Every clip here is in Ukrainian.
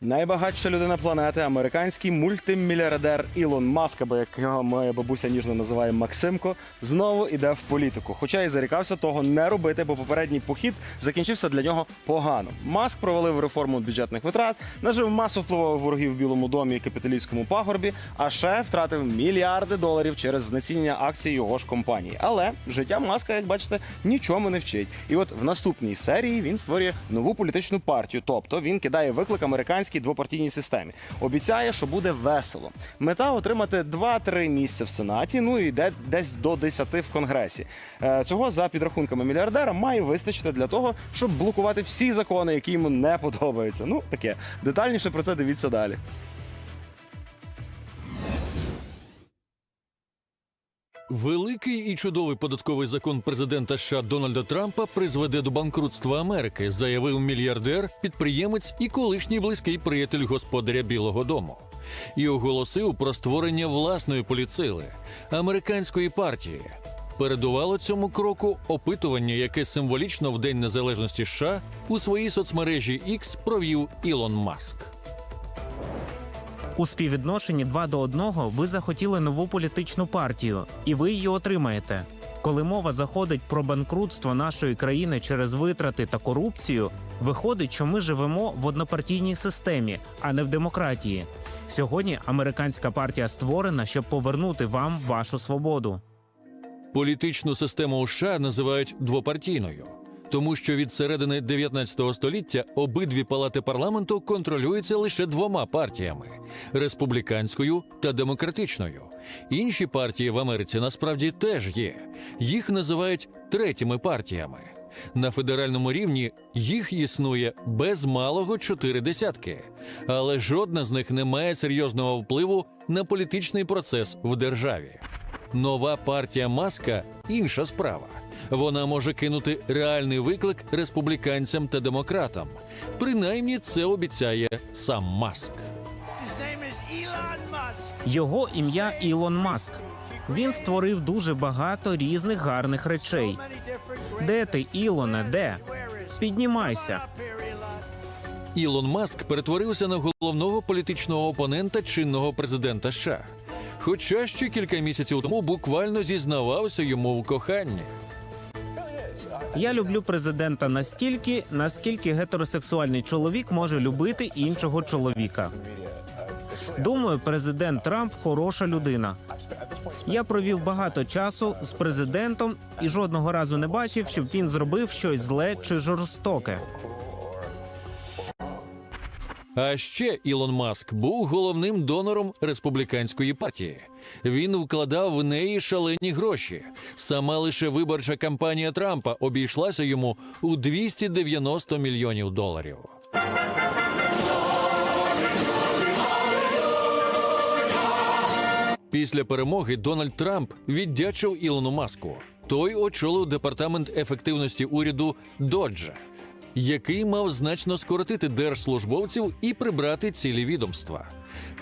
Найбагатша людина планети, американський мультимільярдер Ілон Маск, або як його моя бабуся ніжно називає Максимко, знову іде в політику. Хоча і зарікався того не робити, бо попередній похід закінчився для нього погано. Маск провалив реформу бюджетних витрат, нажив масу впливових ворогів в Білому домі і капіталістському пагорбі, а ще втратив мільярди доларів через знецінення акцій його ж компанії. Але життя Маска, як бачите, нічому не вчить. І от в наступній серії він створює нову політичну партію, тобто він кидає виклик американській двопартійній системі. Обіцяє, що буде весело. Мета отримати 2-3 місця в сенаті. Ну і де десь до 10 в конгресі. Е, Цього за підрахунками мільярдера має вистачити для того, щоб блокувати всі закони, які йому не подобаються. Ну таке детальніше про це дивіться далі. Великий і чудовий податковий закон президента США Дональда Трампа призведе до банкрутства Америки, заявив мільярдер, підприємець і колишній близький приятель господаря Білого Дому. І оголосив про створення власної поліцили американської партії. Передувало цьому кроку опитування, яке символічно в День Незалежності США у своїй соцмережі X провів Ілон Маск. У співвідношенні 2 до 1 ви захотіли нову політичну партію, і ви її отримаєте. Коли мова заходить про банкрутство нашої країни через витрати та корупцію, виходить, що ми живемо в однопартійній системі, а не в демократії. Сьогодні американська партія створена, щоб повернути вам вашу свободу. Політичну систему США називають двопартійною, тому що від середини 19 століття обидві палати парламенту контролюються лише двома партіями республіканською та демократичною. Інші партії в Америці насправді теж є. Їх називають третіми партіями. На федеральному рівні їх існує без малого чотири десятки, але жодна з них не має серйозного впливу на політичний процес в державі. Нова партія Маска інша справа. Вона може кинути реальний виклик республіканцям та демократам. Принаймні, це обіцяє сам Маск. Його ім'я Ілон Маск. Він створив дуже багато різних гарних речей. Де ти, Ілоне? Де? Піднімайся. Ілон Маск перетворився на головного політичного опонента чинного президента США. Хоча ще кілька місяців тому буквально зізнавався йому в коханні. Я люблю президента настільки, наскільки гетеросексуальний чоловік може любити іншого чоловіка. Думаю, президент Трамп хороша людина. Я провів багато часу з президентом і жодного разу не бачив, щоб він зробив щось зле чи жорстоке. А ще Ілон Маск був головним донором республіканської партії. Він вкладав в неї шалені гроші. Сама лише виборча кампанія Трампа обійшлася йому у 290 мільйонів доларів. Після перемоги Дональд Трамп віддячив Ілону Маску. Той очолив департамент ефективності уряду Доджа, який мав значно скоротити держслужбовців і прибрати цілі відомства.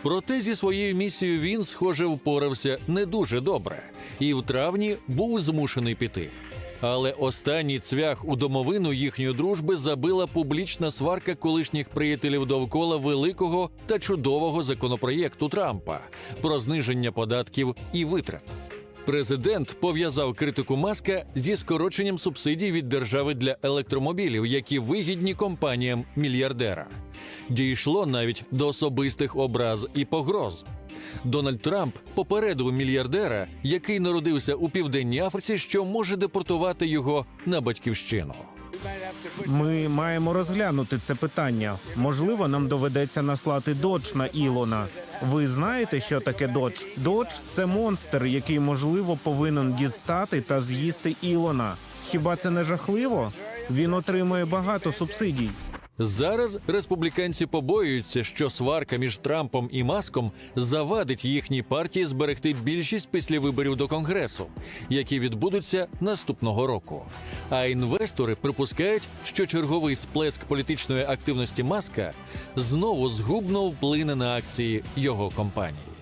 Проте зі своєю місією він, схоже, впорався не дуже добре, і в травні був змушений піти. Але останній цвях у домовину їхньої дружби забила публічна сварка колишніх приятелів довкола великого та чудового законопроєкту Трампа про зниження податків і витрат. Президент пов'язав критику маска зі скороченням субсидій від держави для електромобілів, які вигідні компаніям мільярдера. Дійшло навіть до особистих образ і погроз. Дональд Трамп попередив мільярдера, який народився у південній Африці, що може депортувати його на батьківщину. Ми маємо розглянути це питання. Можливо, нам доведеться наслати додж на Ілона. Ви знаєте, що таке додж? Додж це монстр, який можливо повинен дістати та з'їсти Ілона. Хіба це не жахливо? Він отримує багато субсидій. Зараз республіканці побоюються, що сварка між Трампом і Маском завадить їхній партії зберегти більшість після виборів до конгресу, які відбудуться наступного року. А інвестори припускають, що черговий сплеск політичної активності Маска знову згубно вплине на акції його компанії.